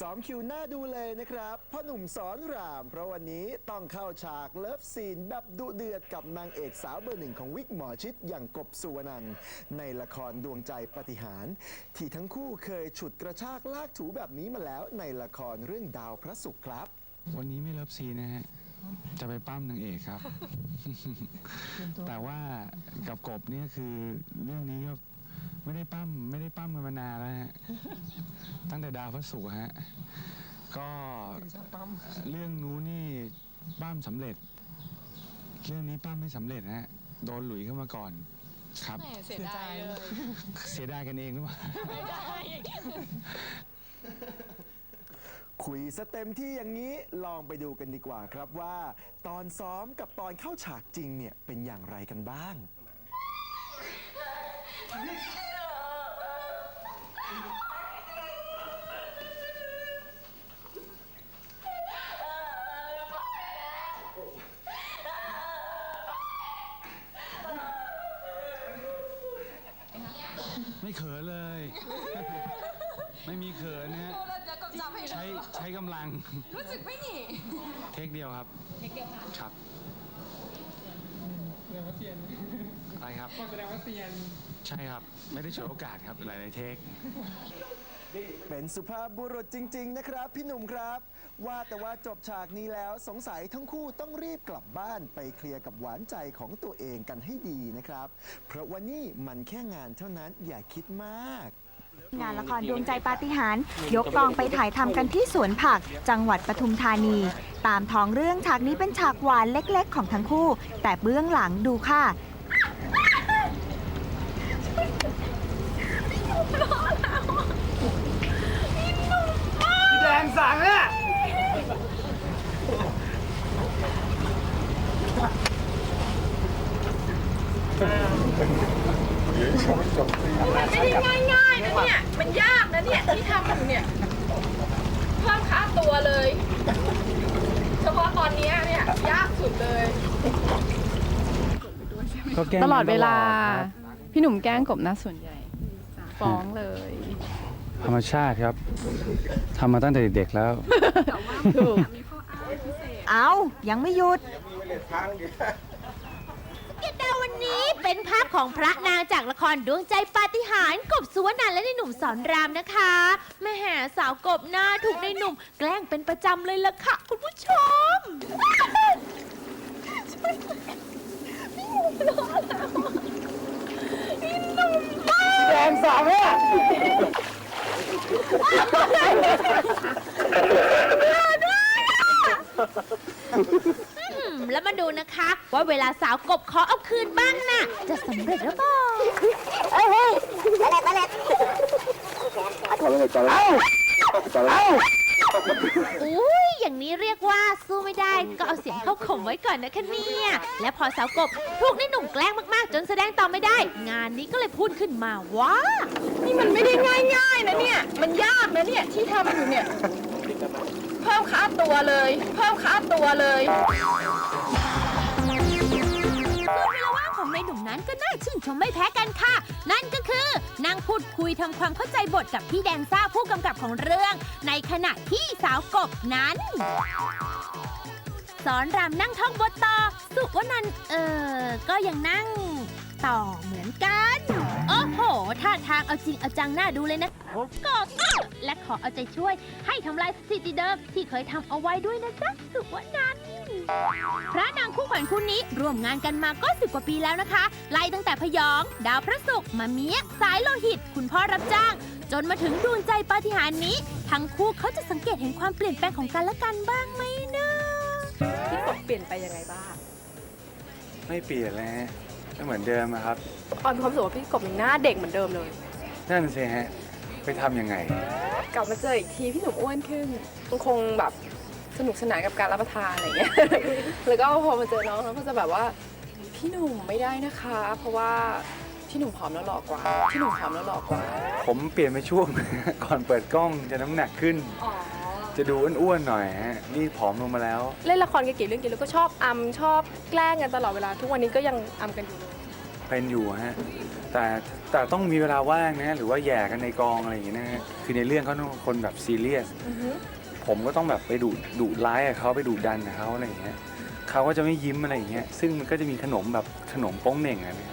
ซ้อมคิวหน้าดูเลยนะครับพ่อหนุ่มสอนราม เพราะวันนี้ต้องเข้าฉากเลิฟซีนแบบดุเดือดกับนางเอกสาวเบอร์หนึ่งของวิกหมอชิดอย่างกบสุวรรณันท์ในละครดวงใจปาฏิหารย์ที่ทั้งคู่เคยฉุดกระชากลากถูแบบนี้มาแล้วในละครเรื่องดาวพระศุกร์ครับ วันนี้ไม่เลิฟซีนนะฮะ จะไปปั้มนางเอกครับ แต่ว่ากับกบเนี่ยคือเรื่องนี้ก็ ไม่ได้ปั้มไม่ได้ปั้มกันมานานแล้วฮะ ตั้งแต่ดาวพระศุกร์ฮะ ก็เรื่องนู้นนี่ปั้มสำเร็จ เรื่องนี้ปั้มไม่สำเร็จฮะ โดนหลุยเข้ามาก่อน ครับแหมเสียดายเลย เสียดายกันเองหรือเปล่าไม่ได้คุยสเต็มที่อย่างนี้ลองไปดูกันดีกว่าครับว่า ตอนซ้อมกับตอนเข้าฉากจริงเนี่ยเป็นอย่างไรกันบ้าง เขินเลย ไม่มีเขินนะฮะพูดแล้วเดี๋ยวก็จำให้ใช้ใช้กำลัง รู้สึกไม่หนีเทคเดียวครับ เทคเดียวค่ะครับ แสดงว่าเซียนอะไรครับ ก็แสดงว่าเซียน ใช่ครับ ไม่ได้ฉวยโอกาสครับ หลายๆเทค เป็นสุภาพบุรุษจริง ๆ นะครับ พี่หนุ่มครับ ว่าแต่ว่าจบฉากนี้แล้วสงสัยทั้งคู่ต้องรีบกลับบ้านไปเคลียร์กับหวานใจของตัวเองกันให้ดีนะครับ เพราะว่านี่มันแค่งานเท่านั้นอย่าคิดมาก งานละครดวงใจปาฏิหาริย์ยกกองไปถ่ายทำกันที่สวนผัก จังหวัดปทุมธานี ตามท้องเรื่องฉากนี้เป็นฉากหวานเล็กๆ ของทั้งคู่ แต่เบื้องหลังดูค่ะ แดงสั่งอะไม่ได้ง่ายๆนะเนี่ย มันยากนะเนี่ยที่ทำอยู่เนี่ย เพิ่มค่าตัวเลย เฉพาะตอนเนี้ยเนี่ยยากสุดเลยตลอดเวลา พี่หนุ่มแกล้งกบนะส่วนใหญ่ฟ้องเลย ธรรมชาติครับทำมาตั้งแต่เด็กๆแล้วถูกเอายังไม่หยุดดาววันนี้เป็นภาพของพระนางจากละครดวงใจปาฏิหาริย์กบสุวรรณันท์และในหนุ่มสอนรามนะคะแม่แห่สาวกบหน้าถูกในหนุ่ม แกล้งเป็นประจำเลยล่ะค่ะ คุณผู้ชมแดงสั่งอะ อืมแล้วมาดูนะคะ ว่าเวลาสาวกบขอเอาคืนบ้างน่ะ จะสำเร็จหรือเปล่าเอุ้ยอย่างนี้เรียกว่าสู้ไม่ได้ก็เอาเสียงเข้าข่มไว้ก่อนนะคะเนี่ยและพอสาวกบถูกในหนุ่มแกล้งมากๆ จนแสดงต่อไม่ได้ งานนี้ก็เลยพูดขึ้นมาว่า นี่มัน นะเนี่ยที่ทำอยู่เนี่ย เพิ่มค่าตัวเลย เพิ่มค่าตัวเลยวนเวลาว่างของในหนุ่มนั้นก็น่าชื่นชมไม่แพ้กันค่ะ นั่นก็คือนั่งพูดคุยทำความเข้าใจบทกับพี่แดนซ่าผู้กำกับของเรื่อง ในขณะที่สาวกบนั้น สอนรามนั่งท่องบทต่อ สุวนันท์เออก็ยังนั่ง ต่อเหมือนกัน โอ้โหท่าทางเอาจริงเอาจังน่าดูเลยนะ ก็และขอเอาใจช่วย ให้ทำลายสถิติเดิมที่เคยทำเอาไว้ด้วยนะจ๊ะสุวนันท์พระนางคู่ขวัญคู่นี้ร่วมงานกันมาก็สิบกว่าปีแล้วนะคะ ไล่ตั้งแต่พยอง ดาวพระศุกร์มาเมียสายโลหิต คุณพ่อรับจ้าง จนมาถึงดวงใจปาฏิหาริย์นี้ ทั้งคู่เขาจะสังเกตเห็นความเปลี่ยนแปลงของกันและกันบ้างไหมนะพี่กบเปลี่ยนไปยังไงบ้าง ไม่เปลี่ยนแล้วฮะก็เหมือนเดิมอะครับ ออยมีความรู้สึกว่าพี่กบยังหน้าเด็กเหมือนเดิมเลย นั่นสิฮะ ไปทำยังไง กลับมาเจออีกทีพี่หนุ่มอ้วนขึ้นมันคงแบบสนุกสนานกับการรับประทานอะไรเงี้ย แล้วก็พอมาเจอน้องเขาก็จะแบบว่าพี่หนุ่มไม่ได้นะคะ เพราะว่าพี่หนุ่มผอมแล้วหล่อกว่าพี่หนุ่มผอมแล้วหล่อกว่า ผมเปลี่ยนไปช่วง ก่อนเปิดกล้องจะน้ำหนักขึ้น อ๋อ จะดูอ้วนๆหน่อยฮะนี่ผอมลงมาแล้ว เล่นละครกันกี่เรื่องกี่เรื่องก็ชอบอำชอบแกล้งกันตลอดเวลา ทุกวันนี้ก็ยังอำกันอยู่เลยก เป็นอยู่ฮะแต่แต่ต้องมีเวลาว่างนะหรือว่าแหย่กันในกองอะไรอย่างเงี้ยนะฮะคือในเรื่องเขาต้องคนแบบซีเรียสผมก็ต้องแบบไปดุดุร้ายกับเขาไปดุดันกับเขาอะไรอย่างเงี้ยเขาก็จะไม่ยิ้มอะไรอย่างเงี้ยซึ่งมันก็จะมีขนมแบบขนมโป้งเหน่งอะเนี่ย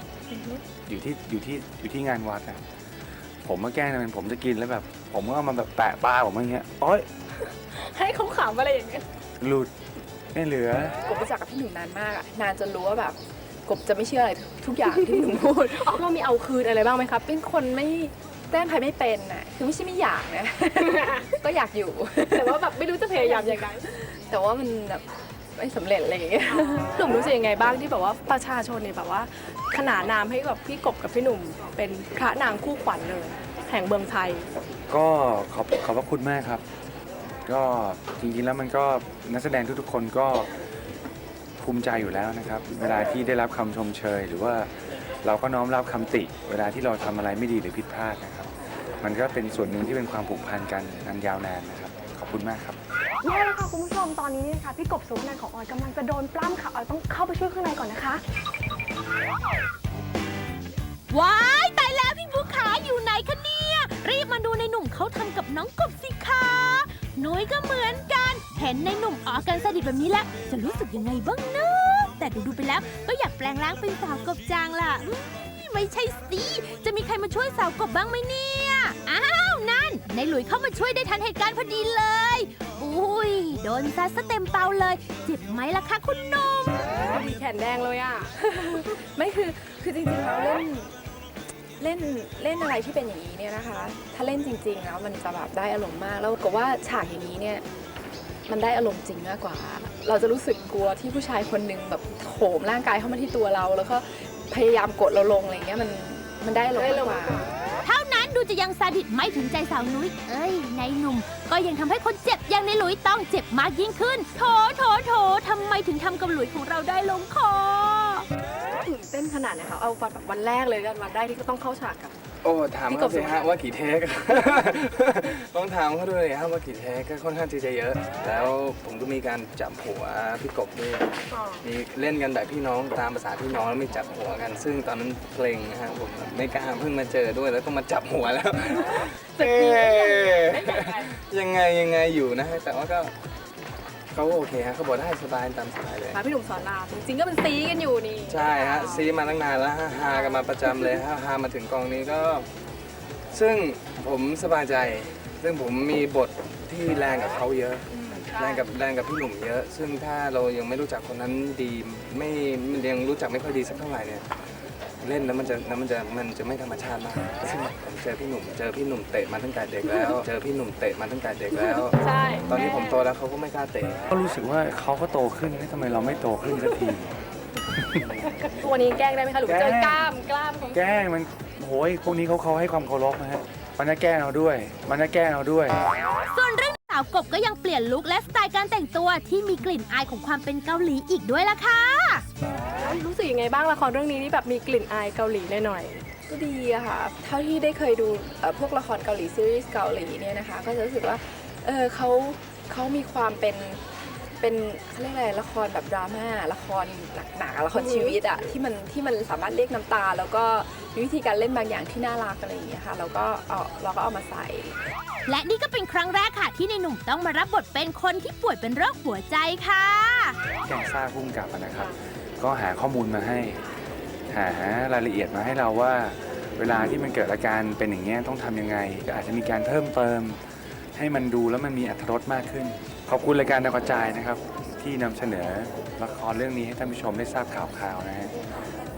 อยู่ที่อยู่ที่อยู่ที่งานวัดอะผมมาแกล้งทำเป็นผมจะกินแล้วแบบ ผมก็เอามาแบบแปะปลาผมอย่างเงี้ยโอ๊ยให้เขาขำอะไรอย่างเงี้ยหลุดไม่เหลือกบรู้จักกับพี่หนุ่มนานมากอะนานจนรู้ว่าแบบ กบจะไม่เชื่ออะไรทุกอย่างที่พี่หนุ่มพูดอ๋อเรามีเอาคืนอะไรบ้างไหมครับเป็นคนไม่แกล้งใครไม่เป็นน่ะคือไม่ใช่ไม่อยากนะ ก็อยากอยู่ แต่ว่าแบบไม่รู้จะพยายามยังไงแต่ว่ามันแบบไม่สำเร็จอะไรอย่างเงี้ยหนุ่มรู้สึกยังไงบ้างที่แบบว่าประชาชนเนี่ยแบบว่า ขนานนามให้แบบพี่กบกับพี่หนุ่ม เป็นพระนางคู่ขวัญเลย แห่งเมืองไทย ก็ขอบขอบพระคุณมากครับ ก็จริงๆแล้วมันก็นักแสดงทุกๆคนก็ ภูมิใจอยู่แล้วนะครับ เวลาที่ได้รับคำชมเชย หรือว่าเราก็น้อมรับคำติ เวลาที่เราทำอะไรไม่ดีหรือผิดพลาดนะครับ มันก็เป็นส่วนหนึ่งที่เป็นความผูกพันกันอันยาวนานนะครับ ขอบคุณมากครับแย่แล้วค่ะคุณผู้ชมตอนนี้นะคะพี่กบสุวรรณของออยกำลังจะโดนปล้ำค่ะออยต้องเข้าไปช่วยข้างในก่อนนะคะว้ายตายแล้วพี่บุ๊คขาอยู่ไหนคะเนี่ยรีบมาดูในหนุ่มเขาทำกับน้องกบสิคะนุ้ยก็เหมือนกัน เห็นในหนุ่มออกกันสนิทแบบนี้แล้ว จะรู้สึกยังไงบ้างนะแต่ดูดูไปแล้วก็อยากแปลงร่างเป็นสาวกบจางล่ะอืมไม่ใช่สิจะมีใครมาช่วยสาวกบบ้างไหมเนี่ยอ้าวนั่นในหลุยเข้ามาช่วยได้ทันเหตุการณ์พอดีเลยอุ้ยโดนซัดซะเต็มเตาเลย เจ็บไหมล่ะคะคุณหนม มีแขนแดงเลยอะ ไม่คือ คือจริงๆแล้วเล่น เล่น เล่นอะไรที่เป็นอย่างนี้เนี่ยนะคะ ถ้าเล่นจริง ๆ แล้วมันจะแบบได้อารมณ์มาก แล้วก็ว่าฉากอย่างนี้เนี่ย มันได้อารมณ์จริงมากกว่า เราจะรู้สึกกลัวที่ผู้ชายคนหนึ่งแบบโถมร่างกายเข้ามาที่ตัวเรา แล้วก็พยายามกดเราลงอะไรเงี้ยมันมันได้อารมณ์มากกว่าเท่านั้นดูจะยังซาดิสไม่ถึงใจสาวนุ้ย เอ้ยในหนุ่ม ก็ยังทำให้คนเจ็บอย่างในหลุยต้องเจ็บมากยิ่งขึ้น โถโถโถทำไมถึงทำกับหลุยของเราได้ลงคอตื่นเต้นขนาดไหนคะเอาวันแบบวันแรกเลยกันวันแรกที่ก็ต้องเข้าฉากกับ โอ้ถามพี่กเขาบสิสุวรรฮะณว่ากี่เทค ต้องถามเขาด้วยฮะว่ากี่เทคก็ค่อนข้างที่จะเยอะ แล้วผมก็มีการจับหัวพี่กบนี่มีเล่นกันแบบพี่น้องตามภาษาพี่น้องแล้วมีจับหัวกัน ซึ่งตอนนั้นเพลงนะฮะผมไม่กล้าเพิ่งมาเจอด้วยแล้วก็มาจับหัวแล้ว เอ๊ะยังไงยังไงอยู่นะฮะแต่ว่าก็ เขาโอเคฮะเขาบอกได้สบายตามสบายเลย พาพี่หนุ่มสอนรามจริงๆก็เป็นซีกันอยู่นี่ใช่ฮะซีมาตั้งนานแล้วฮะฮากันมาประจำเลยฮะฮามาถึงกองนี้ก็ ซึ่งผมสบายใจ ซึ่งผมมีบทที่แรงกับเขาเยอะแรงกับแรงกับพี่หนุ่มเยอะ ซึ่งถ้าเรายังไม่รู้จักคนนั้นดี ไม่ยังรู้จักไม่ค่อยดีสักเท่าไหร่เนี่ย เล่นแล้วมันจะแล้วมันจะมันจะไม่ธรรมชาติมากซึ่งผมเจอพี่หนุ่มเจอพี่หนุ่มเตะมาตั้งแต่เด็กแล้ว เจอพี่หนุ่มเตะมาตั้งแต่เด็กแล้ว ใช่ ตอนนี้ผมโตแล้วเขาก็ไม่กล้าเตะก็รู้สึกว่าเขาก็โตขึ้นทำไมเราไม่โตขึ้นสักทีตัวนี้แกล้งได้ไหมคะหรือว่าเจอกล้ามกล้ามของแกล้งมันโอ้ยพวกนี้เขาเขาให้ความเคารพนะฮะมันจะแกล้งเราด้วย มันจะแกล้งเราด้วย ส่วนเรื่องสาวกบก็ยังเปลี่ยนลุคและสไตล์การแต่งตัวที่มีกลิ่นอายของความเป็นเกาหลีอีกด้วยล่ะค่ะ รู้สึกยังไงบ้างละครเรื่องนี้นี่แบบมีกลิ่นอายเกาหลีหน่อยก็ดีอะค่ะ เท่าที่ได้เคยดูเอ่อพวกละครเกาหลีซีรีส์เกาหลีเนี่ยนะคะ ก็จะรู้สึกว่า เออเขาเขามีความเป็นเป็นเขาเรียกอะไรละครแบบดราม่าละครหนักๆอะละครชีวิตอะที่มันที่มันสามารถเรียกน้ำตา แล้วก็มีวิธีการเล่นบางอย่างที่น่ารักอะไรอย่างเงี้ยค่ะเราก็เอาเราก็เอามาใส่ และนี่ก็เป็นครั้งแรกค่ะ ที่ในหนุ่มต้องมารับบทเป็นคนที่ป่วยเป็นโรคหัวใจค่ะแกงซ่าพุ่งกลับอะนะครับ ก็หาข้อมูลมาให้ หารายละเอียดมาให้เราว่า เวลาที่มันเกิดอาการเป็นอย่างนี้ต้องทำยังไง ก็อาจจะมีการเพิ่มเติม ให้มันดูแล้วมันมีอรรถรสมากขึ้น ขอบคุณรายการดาวกระจายนะครับ ที่นำเสนอละครเรื่องนี้ให้ท่านผู้ชมได้ทราบข่าวคราวนะฮะ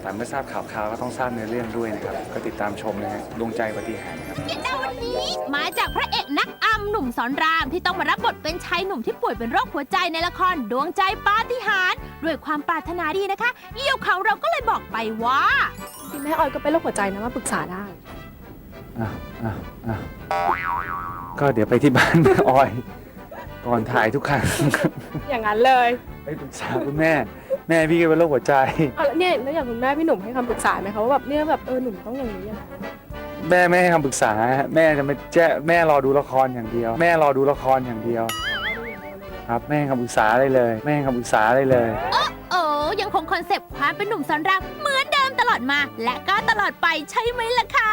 แต่เมื่อทราบข่าวคราวก็ต้องทราบเนื้อเรื่องด้วยนะครับ ก็ติดตามชมนะฮะดวงใจปฏิหารย์ครับและวันนี้มาจากพระเอกนักอัมหนุ่มสอนรามที่ต้องมารับบทเป็นชายหนุ่มที่ป่วยเป็นโรคหัวใจในละครดวงใจปาฏิหาริย์ด้วยความปรารถนาดีนะคะเอี่ยวเขาเราก็เลยบอกไปว่าๆที่แม่ออยก็เป็นโรคหัวใจนะมาปรึกษาได้ อะอะอะก็เดี๋ยวไปที่บ้านแม่ออย ก่อนถ่ายทุกครั้ง อย่างนั้นเลยไปปรึกษาคุณแม่ แม่พี่ก็เป็นโรคหัวใจ เอาแล้วเนี่ยแล้วอย่างคุณแม่พี่หนุ่มให้คำปรึกษาไหมคะว่าแบบเนี่ยแบบเออหนุ่มต้องอย่างนี้อย่างนั้นแม่ไม่ให้คำปรึกษาแม่จะไม่แจ้แม่รอดูละครอย่างเดียว แม่รอดูละครอย่างเดียว ครับ แม่ให้คำปรึกษาได้เลย แม่ให้คำปรึกษาได้เลย โอ้ยังคงคอนเซปต์ความเป็นหนุ่มสอนรามเหมือนเดิมตลอดมา และก็ตลอดไปใช่ไหมล่ะคะ